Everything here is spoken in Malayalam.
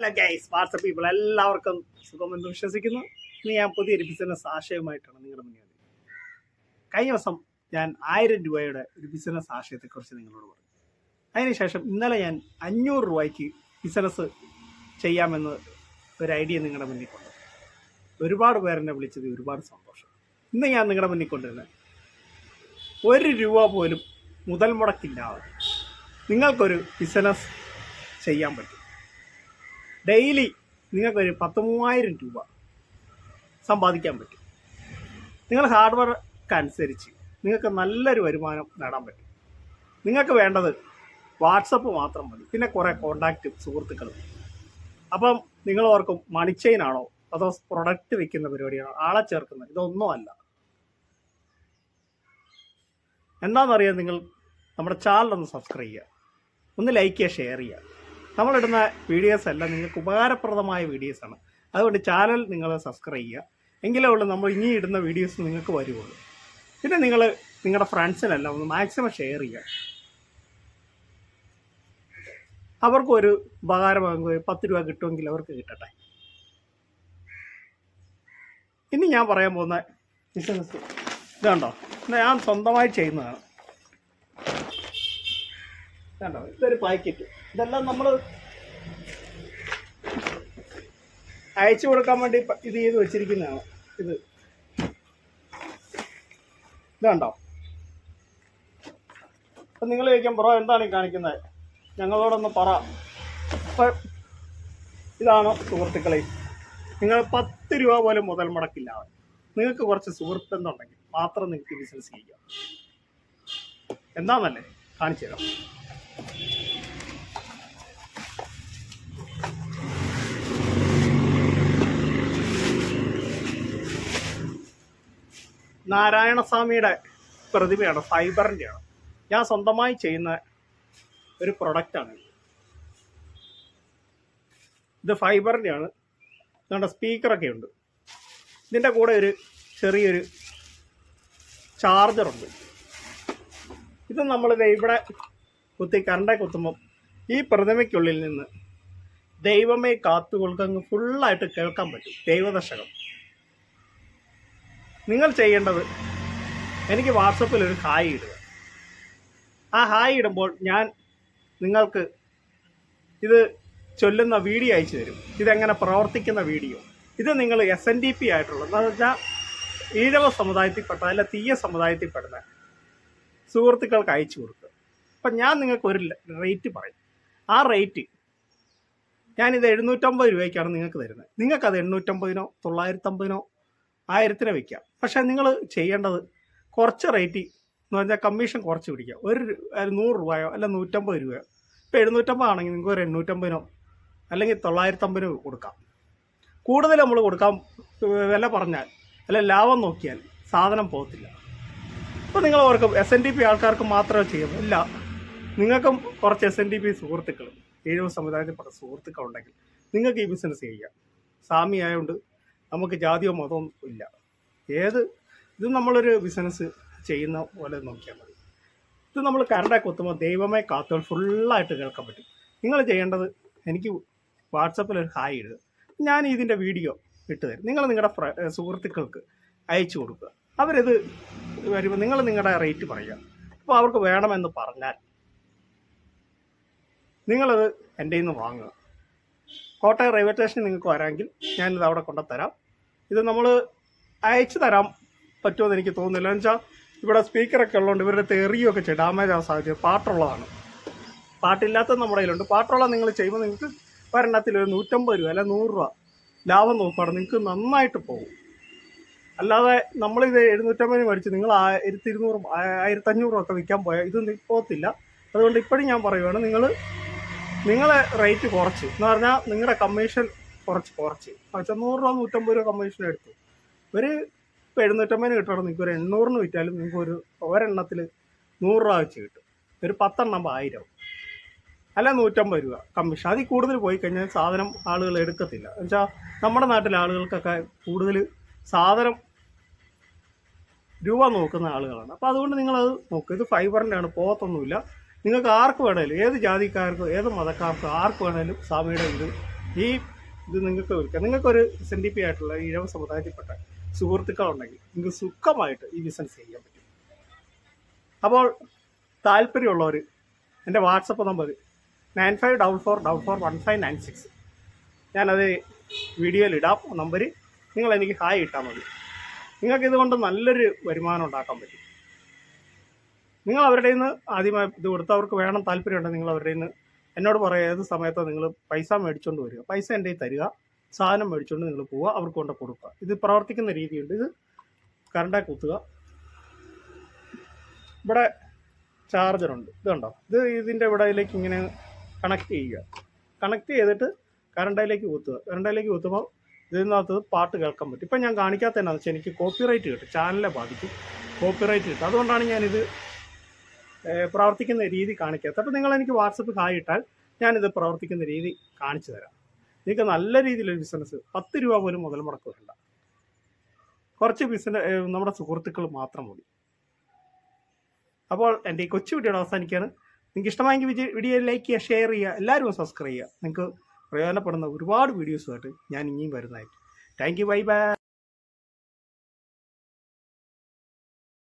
ഹലോ ഗൈസ് വാട്സപ്പ് പീപ്പിൾ എല്ലാവർക്കും സുഖമെന്ന് വിശ്വസിക്കുന്നു. ഇന്ന് ഞാൻ പുതിയൊരു ബിസിനസ് ആശയമായിട്ടാണ് നിങ്ങളുടെ മുന്നിൽ. കഴിഞ്ഞ ദിവസം ഞാൻ ആയിരം രൂപയുടെ ഒരു ബിസിനസ് ആശയത്തെക്കുറിച്ച് നിങ്ങളോട് പറഞ്ഞു. അതിനുശേഷം ഇന്നലെ ഞാൻ അഞ്ഞൂറ് രൂപയ്ക്ക് ബിസിനസ് ചെയ്യാമെന്ന് ഒരു ഐഡിയ നിങ്ങളുടെ മുന്നിൽ കൊണ്ടു. ഒരുപാട് പേരെന്നെ വിളിച്ചത് ഒരുപാട് സന്തോഷം. ഇന്ന് ഞാൻ നിങ്ങളുടെ മുന്നിൽ കൊണ്ടുവരുന്നത് ഒരു രൂപ പോലും മുതൽ മുടക്കില്ലാതെ നിങ്ങൾക്കൊരു ബിസിനസ് ചെയ്യാൻ പറ്റും. ഡെയിലി നിങ്ങൾക്കൊരു പത്ത് മൂവായിരം രൂപ സമ്പാദിക്കാൻ പറ്റും. നിങ്ങൾ ഹാർഡ് വർക്ക് അനുസരിച്ച് നിങ്ങൾക്ക് നല്ലൊരു വരുമാനം നേടാൻ പറ്റും. നിങ്ങൾക്ക് വേണ്ടത് വാട്സപ്പ് മാത്രം മതി. പിന്നെ കുറേ കോണ്ടാക്റ്റ് സുഹൃത്തുക്കളും. അപ്പം നിങ്ങൾ ഓർക്കും മണി ആണോ അതോ പ്രൊഡക്റ്റ് വിൽക്കുന്ന പരിപാടിയാണോ? ആളെ ചേർക്കുന്നത് ഇതൊന്നും അല്ല. എന്താണെന്നറിയാൻ നിങ്ങൾ നമ്മുടെ ചാനൽ ഒന്ന് സബ്സ്ക്രൈബ് ചെയ്യുക. ഒന്ന് ലൈക്ക് ചെയ്യുക ഷെയർ ചെയ്യുക. നമ്മളിടുന്ന വീഡിയോസ് അല്ല നിങ്ങൾക്ക് ഉപകാരപ്രദമായ വീഡിയോസാണ് അതുകൊണ്ട് ചാനൽ നിങ്ങൾ സബ്സ്ക്രൈബ് ചെയ്യുക. എങ്കിലേ ഉള്ളൂ നമ്മൾ ഇനി ഇടുന്ന വീഡിയോസ് നിങ്ങൾക്ക് വരുവുള്ളൂ പിന്നെ നിങ്ങൾ നിങ്ങളുടെ ഫ്രണ്ട്സിനെല്ലാം ഒന്ന് മാക്സിമം ഷെയർ ചെയ്യുക. അവർക്കും ഒരു ഉപകാരമാകും പത്ത് രൂപ കിട്ടുമെങ്കിൽ അവർക്ക് കിട്ടട്ടെ. ഇനി ഞാൻ പറയാൻ പോകുന്ന ബിസിനസ് ഇതുണ്ടോ ഇത് ഞാൻ സ്വന്തമായി ചെയ്യുന്നതാണ്. കണ്ടോ? ഇതൊരു പാക്കറ്റ്. ഇതെല്ലാം നമ്മൾ അയച്ചു കൊടുക്കാൻ വേണ്ടി ഇത് ചെയ്ത് വെച്ചിരിക്കുന്നതാണ്. ഇത്. ഇതുണ്ടോ അപ്പം നിങ്ങൾ ചോദിക്കാൻ ബ്രോ എന്താണ് ഈ കാണിക്കുന്നത്? ഞങ്ങളോടൊന്ന് പറ. അപ്പം ഇതാണ് സുഹൃത്തുക്കളെ. നിങ്ങൾ പത്ത് രൂപ പോലും മുതൽ മുടക്കില്ലാതെ നിങ്ങൾക്ക് കുറച്ച് സുഹൃത്ത് എന്നുണ്ടെങ്കിൽ മാത്രം നിങ്ങൾക്ക് ബിസിനസ് ചെയ്യാം എന്താണെന്നല്ലേ കാണിച്ചു തരാം. നാരായണസ്വാമിയുടെ പ്രതിമയാണ് ഫൈബറിന്റെയാണ്. ഞാൻ സ്വന്തമായി ചെയ്യുന്ന ഒരു പ്രൊഡക്റ്റാണ് ഇത്. ഫൈബറിന്റെയാണ്. നിങ്ങളുടെ സ്പീക്കറൊക്കെ ഉണ്ട്. ഇതിന്റെ കൂടെ ഒരു ചെറിയൊരു ചാർജറുണ്ട്. ഇത് നമ്മളിത് ഇവിടെ കുത്തി കണ്ട കുത്തുമ്പം ഈ പ്രതിമയ്ക്കുള്ളിൽ നിന്ന് ദൈവമേ കാത്തുകൊൾക്കങ്ങ് ഫുള്ളായിട്ട് കേൾക്കാൻ പറ്റും. ദൈവദശകം നിങ്ങൾ ചെയ്യേണ്ടത് എനിക്ക് വാട്സപ്പിൽ ഒരു ഹായ് ഇടുക. ആ ഹായ് ഇടുമ്പോൾ ഞാൻ നിങ്ങൾക്ക് ഇത് ചൊല്ലുന്ന വീഡിയോ അയച്ചു തരും. ഇതെങ്ങനെ പ്രവർത്തിക്കുന്ന വീഡിയോ. ഇത് നിങ്ങൾ എസ് എൻ ഡി പി ആയിട്ടുള്ള എന്ന് വെച്ചാൽ ഈഴവ സമുദായത്തിൽപ്പെട്ട അല്ല തീയ സമുദായത്തിൽപ്പെടുന്ന സുഹൃത്തുക്കൾക്ക് അയച്ചു കൊടുക്കുക. അപ്പം ഞാൻ നിങ്ങൾക്ക് ഒരു റേറ്റ് പറയും. ആ റേറ്റ് ഞാനിത് എഴുന്നൂറ്റമ്പത് രൂപയ്ക്കാണ് നിങ്ങൾക്ക് തരുന്നത്. നിങ്ങൾക്കത് എണ്ണൂറ്റമ്പതിനോ തൊള്ളായിരത്തമ്പതിനോ ആയിരത്തിനോ വയ്ക്കാം പക്ഷേ നിങ്ങൾ ചെയ്യേണ്ടത് കുറച്ച് റേറ്റ് എന്ന് പറഞ്ഞാൽ കമ്മീഷൻ കുറച്ച് പിടിക്കുക. ഒരു നൂറ് രൂപയോ അല്ല നൂറ്റമ്പത് രൂപയോ. ഇപ്പോൾ എഴുന്നൂറ്റമ്പത് ആണെങ്കിൽ നിങ്ങൾക്ക് ഒരു എണ്ണൂറ്റമ്പതിനോ അല്ലെങ്കിൽ തൊള്ളായിരത്തമ്പതിനോ കൊടുക്കാം. കൂടുതൽ നമ്മൾ കൊടുക്കാൻ വില പറഞ്ഞാൽ അല്ല ലാഭം നോക്കിയാൽ സാധനം പോകത്തില്ല. അപ്പോൾ നിങ്ങൾ ഓർക്കും എസ് എൻ ഡി പി ആൾക്കാർക്ക് മാത്രമേ ചെയ്യുന്നു ഇല്ല. നിങ്ങൾക്കും കുറച്ച് എസ് എൻ ഡി പി സുഹൃത്തുക്കൾ ഏഴു സമുദായത്തിൽപ്പെട്ട സുഹൃത്തുക്കൾ ഉണ്ടെങ്കിൽ നിങ്ങൾക്ക് ഈ ബിസിനസ് ചെയ്യാം. സാമി ആയതുകൊണ്ട് നമുക്ക് ജാതിയോ മതമോ ഇല്ല. ഏത് ഇത് നമ്മളൊരു ബിസിനസ് ചെയ്യുന്ന പോലെ നോക്കിയാൽ മതി. ഇത് നമ്മൾ കരണ്ട കുത്തുമ്പോൾ ദൈവമേ കാത്തുകൾ ഫുള്ളായിട്ട് കേൾക്കാൻ പറ്റും. നിങ്ങൾ ചെയ്യേണ്ടത് എനിക്ക് വാട്സപ്പിൽ ഒരു ഹായ് ഇടുക ഞാൻ ഇതിന്റെ വീഡിയോ ഇട്ട് തരും. നിങ്ങൾ നിങ്ങളുടെ സുഹൃത്തുക്കൾക്ക് അയച്ചു കൊടുക്കുക. അവരിത് വരുമ്പോൾ നിങ്ങൾ നിങ്ങളുടെ റേറ്റ് പറയുക. അപ്പോൾ അവർക്ക് വേണമെന്ന് പറഞ്ഞാൽ നിങ്ങളത് എന്റെ നിന്ന് വാങ്ങുക. കോട്ടയം റെയിൽവേ സ്റ്റേഷനിൽ നിങ്ങൾക്ക് വരാമെങ്കിൽ ഞാനിത് അവിടെ കൊണ്ടുത്തരാം. ഇത് നമ്മൾ അയച്ചു തരാൻ പറ്റുമെന്ന് എനിക്ക് തോന്നുന്നില്ല. എന്ന് വെച്ചാൽ ഇവിടെ സ്പീക്കറൊക്കെ ഉള്ളതുകൊണ്ട് ഇവരുടെ തെറിയൊക്കെ ചെയ്യും. ഡാമേജ് ആവാൻ സാധ്യത പാട്ടുള്ളതാണ്. പാട്ടില്ലാത്ത നമ്മുടെ കയ്യിലുണ്ട്. പാട്ടുള്ള നിങ്ങൾ ചെയ്യുമ്പോൾ നിങ്ങൾക്ക് ഒരെണ്ണത്തിൽ ഒരു നൂറ്റമ്പത് രൂപ അല്ല നൂറ് രൂപ ലാഭം നോക്കുകയാണ് നിങ്ങൾക്ക് നന്നായിട്ട് പോകും. അല്ലാതെ നമ്മളിത് എഴുന്നൂറ്റമ്പതിന് മേടിച്ച് നിങ്ങൾ ആയിരത്തി ഇരുന്നൂറ് ആയിരത്തഞ്ഞൂറ് ഒക്കെ വിൽക്കാൻ പോയാൽ ഇത് പോകത്തില്ല. അതുകൊണ്ട് ഇപ്പോഴും ഞാൻ പറയുവാണ് നിങ്ങൾ നിങ്ങളെ റേറ്റ് കുറച്ച്. എന്ന് പറഞ്ഞാൽ നിങ്ങളുടെ കമ്മീഷൻ കുറച്ച് കുറച്ച്. വെച്ചാൽ നൂറ് രൂപ നൂറ്റമ്പത് രൂപ കമ്മീഷൻ എടുത്തു. ഒരു ഇപ്പോൾ എഴുന്നൂറ്റമ്പതിന് കിട്ടണം നിങ്ങൾക്ക്. ഒരു എണ്ണൂറിന് വിറ്റാലും നിങ്ങൾക്ക് ഒരു ഒരെണ്ണത്തിൽ നൂറ് രൂപ വെച്ച് കിട്ടും. ഒരു പത്തെണ്ണം ആയിരം. അല്ല നൂറ്റമ്പത് രൂപ കമ്മീഷൻ അതിൽ കൂടുതൽ പോയി കഴിഞ്ഞാൽ സാധനം ആളുകൾ എടുക്കത്തില്ല. എന്നുവെച്ചാൽ നമ്മുടെ നാട്ടിലെ ആളുകൾക്കൊക്കെ കൂടുതൽ സാധനം രൂപ നോക്കുന്ന ആളുകളാണ്. അപ്പോൾ അതുകൊണ്ട് നിങ്ങളത് നോക്കുക ഇത് ഫൈബറിന്റെ ആണ് പോകത്തൊന്നുമില്ല. നിങ്ങൾക്ക് ആർക്ക് വേണേലും ഏത് ജാതിക്കാർക്കും ഏത് മതക്കാർക്കും ആർക്ക് വേണേലും സ്വാമിയുടെ ഇത് ഈ ഇത് നിങ്ങൾക്ക് വിൽക്കാം നിങ്ങൾക്കൊരു എസ് എൻ ഡി പി ആയിട്ടുള്ള ഇഴവ സമുദായത്തിൽപ്പെട്ട സുഹൃത്തുക്കളുണ്ടെങ്കിൽ നിങ്ങൾക്ക് സുഖമായിട്ട് ഈ ബിസിനസ് ചെയ്യാൻ പറ്റും. അപ്പോൾ താല്പര്യമുള്ളവർ എന്റെ WhatsApp number nine five double four double four one five nine six. ഞാനത് വീഡിയോയിൽ ഇടാം നമ്പർ നിങ്ങൾ എനിക്ക് ഹായ് ഇട്ടാൽ മതി. നിങ്ങൾക്ക് ഇതുകൊണ്ട് നല്ലൊരു വരുമാനം ഉണ്ടാക്കാൻ പറ്റും. നിങ്ങൾ അവരുടെ നിന്ന് ആദ്യമായി ഇത് കൊടുത്തവർക്ക് വേണം താല്പര്യമുണ്ടെങ്കിൽ നിങ്ങൾ അവരുടെ നിന്ന് എന്നോട് പറയുക ഏത് സമയത്തോ നിങ്ങൾ പൈസ മേടിച്ചുകൊണ്ട് വരിക. പൈസ എന്റെ തരിക സാധനം മേടിച്ചുകൊണ്ട് നിങ്ങൾ പോവുക അവർക്ക് കൊണ്ട് കൊടുക്കുക. ഇത് പ്രവർത്തിക്കുന്ന രീതിയുണ്ട്. ഇത് കറണ്ടായി കുത്തുക. ഇവിടെ ചാർജറുണ്ട് ഇത് കണ്ടോ? ഇത് ഇതിന്റെ ഇവിടയിലേക്ക് ഇങ്ങനെ കണക്ട് ചെയ്യുക. കണക്ട് ചെയ്തിട്ട് കറണ്ടയിലേക്ക് കുത്തുക. കറണ്ടയിലേക്ക് കുത്തുമ്പോൾ ഇതിനകത്ത് പാട്ട് കേൾക്കാൻ പറ്റും. ഇപ്പം ഞാൻ കാണിക്കാത്ത എന്നാന്ന് വെച്ചാൽ എനിക്ക് കോപ്പിറൈറ്റ് കിട്ടും. ചാനലിനെ ബാധിക്കും. കോപ്പിറൈറ്റ് കിട്ടും. അതുകൊണ്ടാണ് ഞാനിത് പ്രവർത്തിക്കുന്ന രീതി കാണിക്കാത്ത അപ്പോൾ നിങ്ങൾ എനിക്ക് വാട്സപ്പ് ഹായ് ഇട്ടാൽ ഞാനിത് പ്രവർത്തിക്കുന്ന രീതി കാണിച്ചു തരാം. നിങ്ങൾക്ക് നല്ല രീതിയിലൊരു ബിസിനസ് പത്ത് രൂപ പോലും മുതൽ മുടക്ക് വരണ്ട കുറച്ച് ബിസിനസ് നമ്മുടെ സുഹൃത്തുക്കൾ മാത്രം മതി. അപ്പോൾ എന്റെ ഈ കൊച്ചു വീഡിയോ അവസാനിക്കുകയാണ്. നിങ്ങൾക്ക് ഇഷ്ടമായെങ്കിൽ വീഡിയോ ലൈക്ക് ചെയ്യുക ഷെയർ ചെയ്യുക എല്ലാവരും സബ്സ്ക്രൈബ് ചെയ്യുക. നിങ്ങൾക്ക് പ്രയോജനപ്പെടുന്ന ഒരുപാട് വീഡിയോസുമായിട്ട് ഞാൻ ഇനിയും വരുന്നതായിരിക്കും. Thank you bye bye